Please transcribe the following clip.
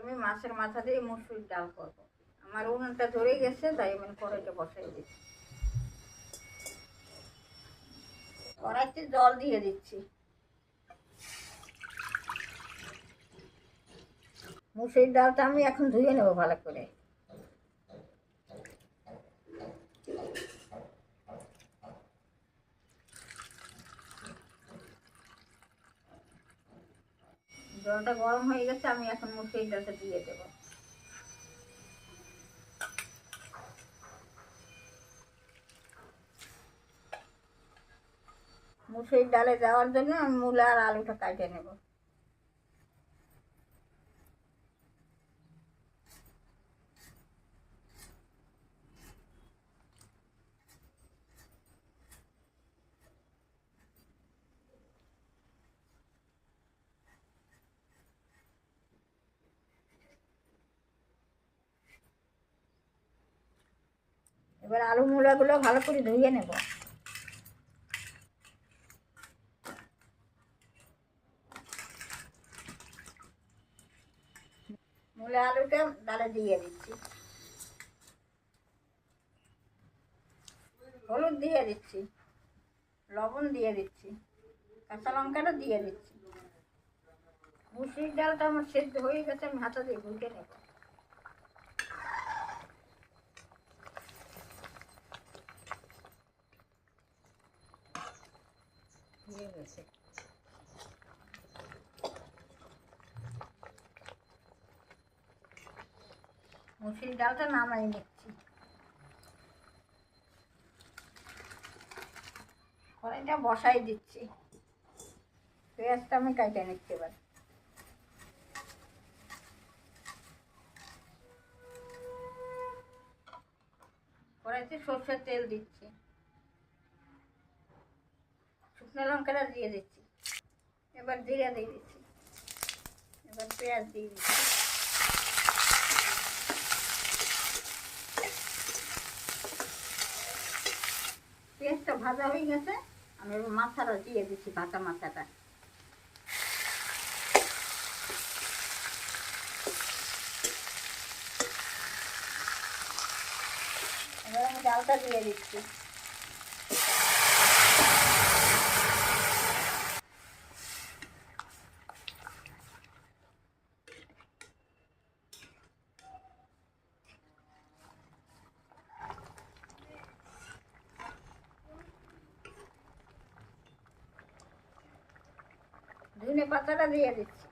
আমি মাছের মাথা দিয়ে মুসুর ডাল করব। আমার উনুনটা ধরে গেছে, তাই আমি কড়াইটা বসাই দিচ্ছি। কড়াইতে জল দিয়ে দিচ্ছি। মুসুর ডালটা আমি এখন ধুয়ে নেব ভালো করে। জলটা গরম হয়ে গেছে, আমি এখন মুসুরির ডালটা দিয়ে দেবো। মুসুরির ডালে দেওয়ার জন্য আমি মূলা আর আলুটা কাটে নেব। এবার আলু মূলাগুলো ভালো করে ধুয়ে নেব। মূলা আলুটা ডালে দিয়ে দিচ্ছি। হলুদ দিয়ে দিচ্ছি, লবণ দিয়ে দিচ্ছি, কাঁচা লঙ্কাটা দিয়ে দিচ্ছি। মুসুরির ডালটা আমার সেদ্ধ হয়ে গেছে, আমি হাতা দিয়ে ঘুটে নেব। হয়ে গেছে। মুসুরির ডালটা নামাই নিচ্ছি। কড়াইটা বসাই দিচ্ছি। পেঁয়াজটা আমি কাটে নিচ্ছি এবার। কড়াইতে সর্ষের তেল দিচ্ছি। শুকনো লঙ্কাটা দিয়ে দিচ্ছি। এবার জিরা দিয়ে দিচ্ছি। এবার পেঁয়াজ দিয়ে দিচ্ছি। পেঁয়াজটা ভাজা হয়ে গেছে, আমি মাথাটা দিয়ে দিচ্ছি ভাজা মাথাটা। এবার আমি ডালটা দিয়ে দিচ্ছি। ধনে পাতাটা দিয়ে দিচ্ছি।